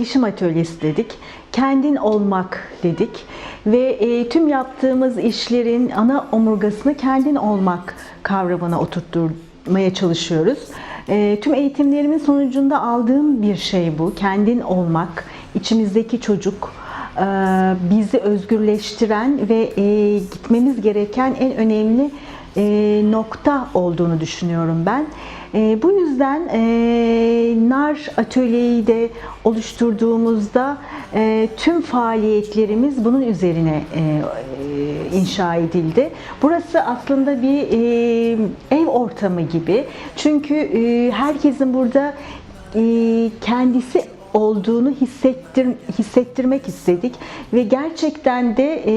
bilişim atölyesi dedik. Kendin olmak dedik. Ve e, tüm yaptığımız işlerin ana omurgasını kendin olmak kavramına oturtmaya çalışıyoruz. E, tüm eğitimlerimin sonucunda aldığım bir şey bu. Kendin olmak, içimizdeki çocuk, e, bizi özgürleştiren ve e, gitmemiz gereken en önemli e, nokta olduğunu düşünüyorum ben. E, bu yüzden e, NAR atölyeyi de oluşturduğumuzda e, tüm faaliyetlerimiz bunun üzerine e, e, inşa edildi. Burası aslında bir e, ev ortamı gibi. Çünkü e, herkesin burada e, kendisi olduğunu hissettir, hissettirmek istedik ve gerçekten de e,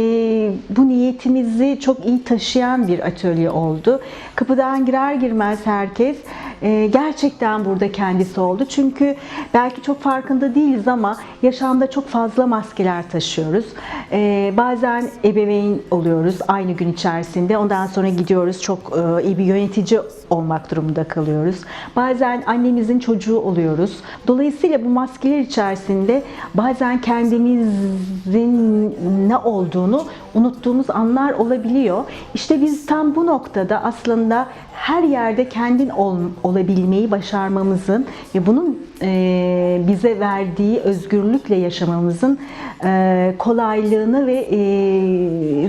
bu niyetimizi çok iyi taşıyan bir atölye oldu. Kapıdan girer girmez herkes e, gerçekten burada kendisi oldu. Çünkü belki çok farkında değiliz ama yaşamda çok fazla maskeler taşıyoruz. E, bazen ebeveyn oluyoruz aynı gün içerisinde. Ondan sonra gidiyoruz çok e, iyi bir yönetici olmak durumunda kalıyoruz. Bazen annemizin çocuğu oluyoruz. Dolayısıyla bu maskeler içerisinde bazen kendimizin ne olduğunu unuttuğumuz anlar olabiliyor. İşte biz tam bu noktada aslında her yerde kendin ol, olabilmeyi başarmamızın ve bunun e, bize verdiği özgürlükle yaşamamızın e, kolaylığını ve e,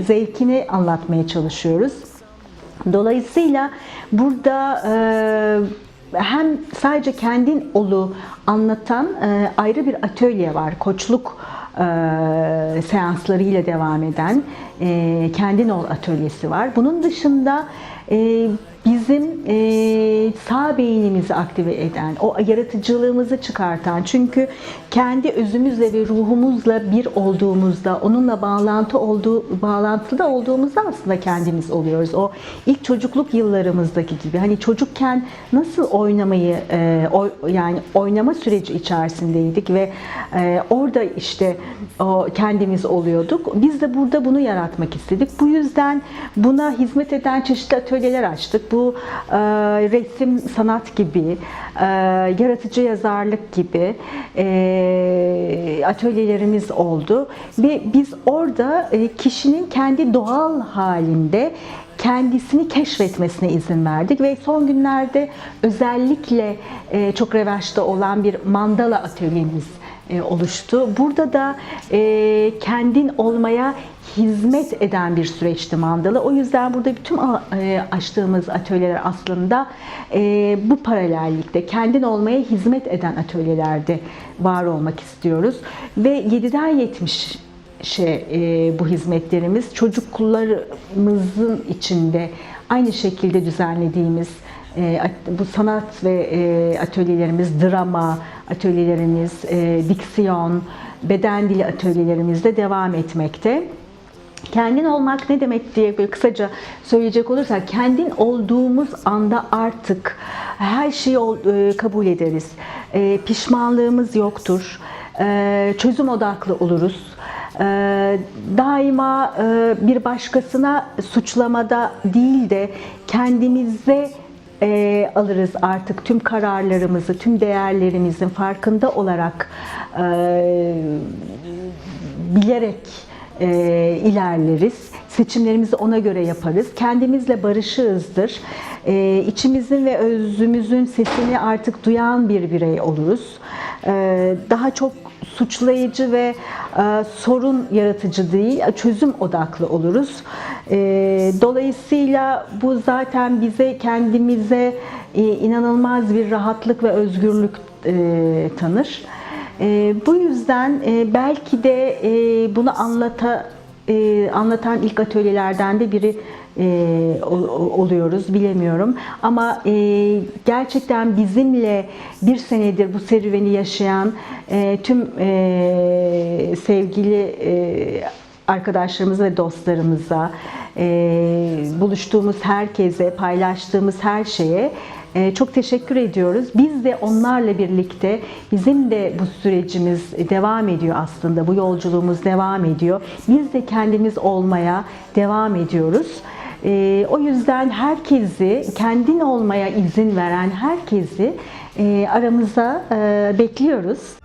zevkini anlatmaya çalışıyoruz. Dolayısıyla burada e, hem sadece kendin olu anlatan e, ayrı bir atölye var. Koçluk e, seanslarıyla devam eden e, kendin ol atölyesi var. Bunun dışında e, bizim e, sağ beynimizi aktive eden, o yaratıcılığımızı çıkartan, çünkü kendi özümüzle ve ruhumuzla bir olduğumuzda, onunla bağlantı olduğu, bağlantıda olduğumuzda aslında kendimiz oluyoruz. O ilk çocukluk yıllarımızdaki gibi, hani çocukken nasıl oynamayı, e, oy, yani oynama süreci içerisindeydik ve e, orada işte o kendimiz oluyorduk. Biz de burada bunu yaratmak istedik. Bu yüzden buna hizmet eden çeşitli atölyeler açtık. Bu e, resim, sanat gibi, e, yaratıcı yazarlık gibi e, atölyelerimiz oldu. Ve biz orada e, kişinin kendi doğal halinde kendisini keşfetmesine izin verdik ve son günlerde özellikle e, çok revaçta olan bir mandala atölyemiz e, oluştu. Burada da e, kendin olmaya hizmet eden bir süreçti mandala. O yüzden burada bütün e, açtığımız atölyeler aslında e, bu paralellikte kendin olmaya hizmet eden atölyelerde var olmak istiyoruz. Ve 7'den 70 şey e, bu hizmetlerimiz çocuklarımızın içinde aynı şekilde düzenlediğimiz e, bu sanat ve e, atölyelerimiz, drama atölyelerimiz, e, diksiyon, beden dili atölyelerimizde devam etmekte. Kendin olmak ne demek diye böyle kısaca söyleyecek olursak kendin olduğumuz anda artık her şeyi e, kabul ederiz. E, pişmanlığımız yoktur. E, çözüm odaklı oluruz. Daima bir başkasına suçlamada değil de kendimize alırız artık tüm kararlarımızı, tüm değerlerimizin farkında olarak bilerek e, ilerleriz. Seçimlerimizi ona göre yaparız. Kendimizle barışığızdır. E, içimizin ve özümüzün sesini artık duyan bir birey oluruz. E, daha çok suçlayıcı ve e, sorun yaratıcı değil, çözüm odaklı oluruz. E, dolayısıyla bu zaten bize kendimize e, inanılmaz bir rahatlık ve özgürlük e, tanır. E, bu yüzden e, belki de e, bunu anlata, e, anlatan ilk atölyelerden de biri e, oluyoruz bilemiyorum ama e, gerçekten bizimle bir senedir bu serüveni yaşayan e, tüm e, sevgili e, arkadaşlarımıza ve dostlarımıza, e, buluştuğumuz herkese, paylaştığımız her şeye e, çok teşekkür ediyoruz. Biz de onlarla birlikte bizim de bu sürecimiz devam ediyor aslında. Bu yolculuğumuz devam ediyor. Biz de kendimiz olmaya devam ediyoruz. E, o yüzden herkesi, kendin olmaya izin veren herkesi e, aramıza bekliyoruz.